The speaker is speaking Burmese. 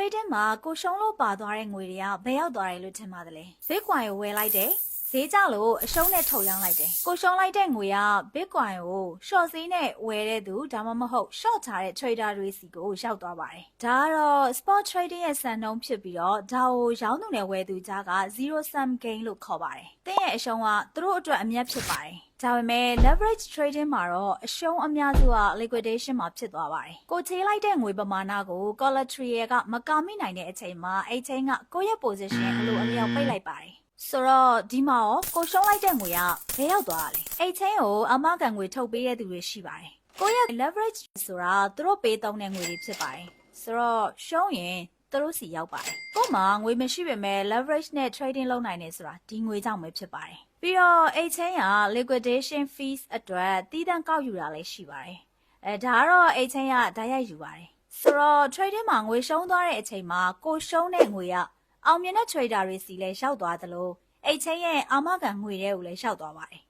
trading မှာကိုရှုံးလို့ပါသွားတဲ့ငွေတွေကဘယ်ရောက်သွားတယ်လို့ထင်ပါသလဲ Bitcoin ကိုဝယ်လိုက်တယ် ဈေးကျလို့အရှုံးနဲ့ထုတ်ရောင်းလိုက်တယ်ကိုရှုံးလိုက်တဲ့ငွေက Bitcoin ကို short ဈေးနဲ့ဝယ်တဲ့သူဒါမှမဟုတ် short ချတဲ့ trader တွေစီကိုရောက်သွားပါတယ်ဒါကတော့ spot trading ရဲ့စံနှုန်းဖြစ်ပြီးတော့ဒါကိုရောင်းသူနဲ့ဝယ်သူကြားက0 sum gain လို့ခေါ်ပါတယ်တင်းရဲ့အရှုံးကသူတို့အတွက်အမြတ်ဖြစ်ပါတယ်ဒါပေမဲ့ leverage trading မှာတော့အရှုံးအများစုက liquidation မှာဖြစ်သွားပါတယ်။ကိုချေးလိုက်တဲ့ငွေပမာဏကို collateral ကမကာမိနိုင်တဲ့အချိန်မှာအဲ့ချိန်ကကိုယ့်ရဲ့ position အလိုအလျောက်ပိတ်လိုက်ပါတယ်။ ဆိုတော့ဒီမှာရောကိုရှုံးလိုက်တဲ့ငွေကဘယ်ရောက်သွားတာလဲ။အဲ့ချိန်ကိုအမကန်ငွေထုတ်ပေးတဲ့သူတွေရှိပါတယ်။ကိုယ့်ရဲ့ leverage ဆိုတာသူတို့ပေးသုံးတဲ့ငွေတွေဖြစ်ပါတယ်။ဆိုတော့ရှုံးရင်သူတို့စီရောက်ပါတယ်။ကို့မှာငွေမရှိပေမဲ့ leverage နဲ့ trading လုပ်နိုင်နေဆိုတာဒီငွေကြောင့်ပဲဖြစ်ပါတယ်။ပြီးတော့အဲ့ချင်းက liquidation fees အတွက်တည်တံ့ကောက်ယူတာလည်းရှိပါတယ်။အဲဒါကတော့အဲ့ချင်းကဓာတ်ရိုက်ယူပါတယ်။ဆိုတော့ trading မှာငွေရှုံးသွားတဲ့အချိန်မှာကိုရှုံးတဲ့ငွေက အောင်မြင်တဲ့ trader တွေစီလည်းရောက်သွားသလိုအဲ့ချင်းရဲ့အာမခံငွေတွေကိုလည်းရောက်သွားပါတယ်